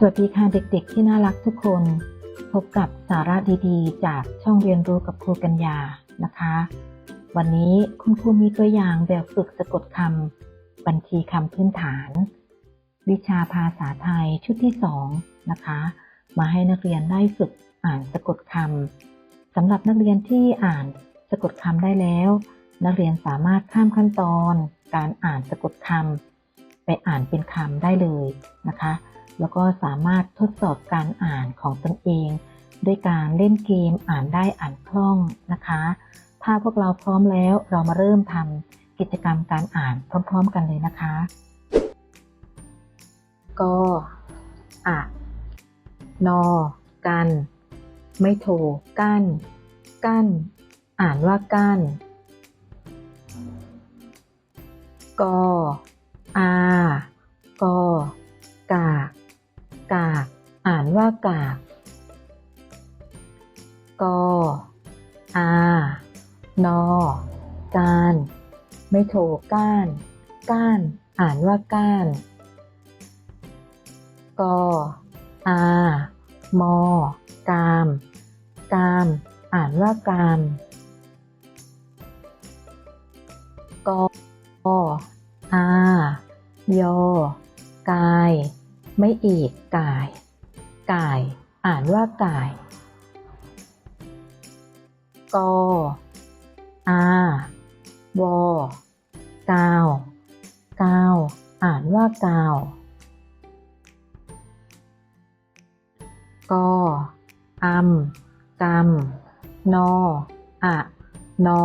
สวัสดีค่ะเด็กๆ ที่น่ารักทุกคน พบกับสาระดีๆ จากช่องเรียนรู้กับครูกัญญานะคะ วันนี้คุณครูมีตัวอย่างแบบฝึกสะกดคำบัญชีคำพื้นฐาน วิชาภาษาไทยชุดที่สองนะคะ มาให้นักเรียนได้ฝึกอ่านสะกดคำสำหรับนักเรียนที่อ่านสะกดคำได้แล้ว นักเรียนสามารถข้ามขั้นตอน การอ่านสะกดคำ ไปอ่านเป็นคำได้เลยนะคะ แล้วก็สามารถทดสอบการอ่านของตนเองด้วยการเล่นเกมอ่านได้อ่านคล่องนะคะ ถ้าพวกเราพร้อมแล้วเรามาเริ่มทำกิจกรรมการอ่านพร้อม ๆ กันเลยนะคะ ก็อะนอ กัน ไม่โทกั้น กั้น อ่านว่ากั้นกอ อากอกากกากอ่านว่ากากกอานอการไม่โทก้าน ก้าน อ่านว่าก้านกอามอกาม กาม อ่านว่ากามกออา ยอ กาย ไม่อีกกาย กาย อ่านว่ากาย กออาวอกาวกาว อ่านว่ากาว กออัมกำนออะนอ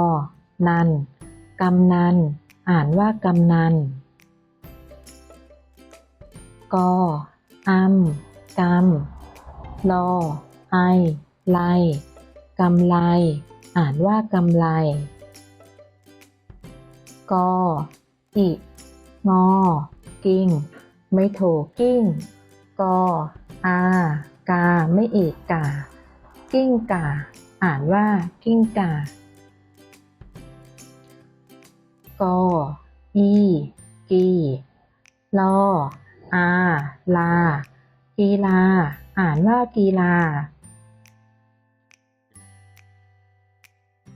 นันกำนัน อ่านว่ากำนัน กออัมกำลอ ไอ ไลกำไล อ่านว่ากำไล กอ อิ งอ กิ้ง ไม่โถกิ้ง กอ อา กา ไม่เอกกา กิ้งกา อ่านว่ากิ้งกา กอ อี กีลอ อาลา กีฬา อ่านว่ากีฬา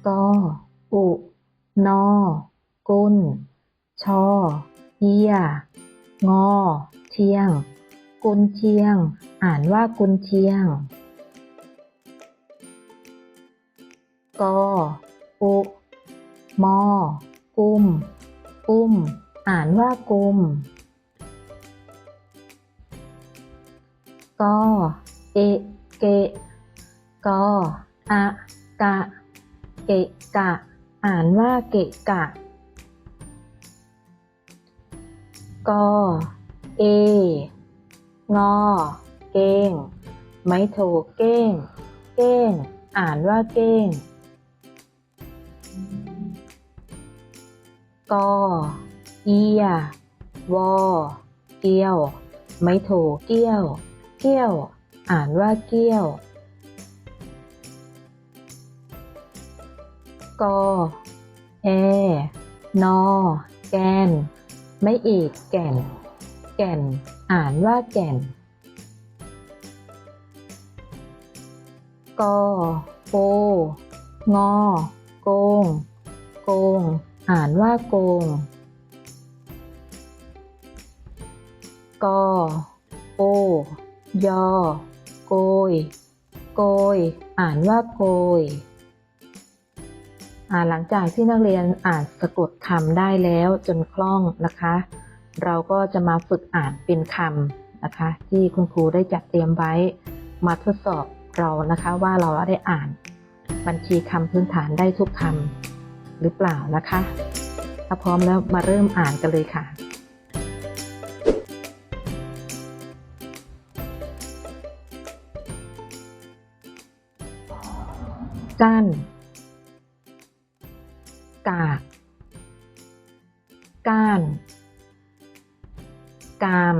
กออุ นอ กุนชอเอีย งอ เชียง กุนเชียง อ่านว่ากุนเชียง กอ อุ มอ กุม กุ้มอ่านว่ากุม กอ เอ เก กอ อะ กะ เกะกะ อ่านว่าเกะกะ กอ เอ งอ เก้ง ไม่โทเก้ง เก้ง อ่านว่าเก้ง กอ เอีย วอ เกี้ยว ไม่โทเกี้ยว เกี้ยว อ่านว่าเกี้ยว กอ แอ นอ แกน ไม่เอกแก่น แก่น อ่านว่าแก่น กอ โก งอ โกง โกง อ่านว่าโกง กอ โอ ยอ โกย โกย อ่านว่าโกย หลังจากที่นักเรียนอ่านสะกดคำได้แล้วจนคล่องนะคะ เราก็จะมาฝึกอ่านเป็นคำนะคะ ที่คุณครูได้จัดเตรียมไว้มาทดสอบเรานะคะว่าเราได้อ่านบัญชีคำพื้นฐานได้ทุกคำหรือเปล่านะคะ ถ้าพร้อมแล้วมาเริ่มอ่านกันเลยค่ะ กั้น กาก ก้าน กาม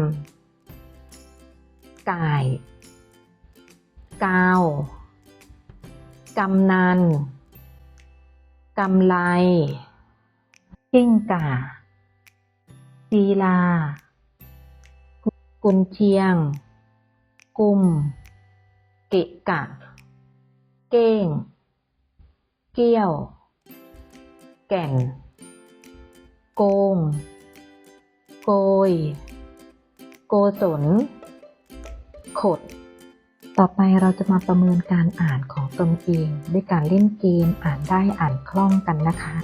ก่าย กาว กำนัน กำไลกิ้งก่ากีฬากุนเชียง กุม เกะกะ เก้ง เกี้ยว แก่น โกง โกย โกศลขด ต่อไปเราจะมาประเมินการอ่านของตนเอง ด้วยการเล่นเกมอ่านได้อ่านคล่องกันนะคะ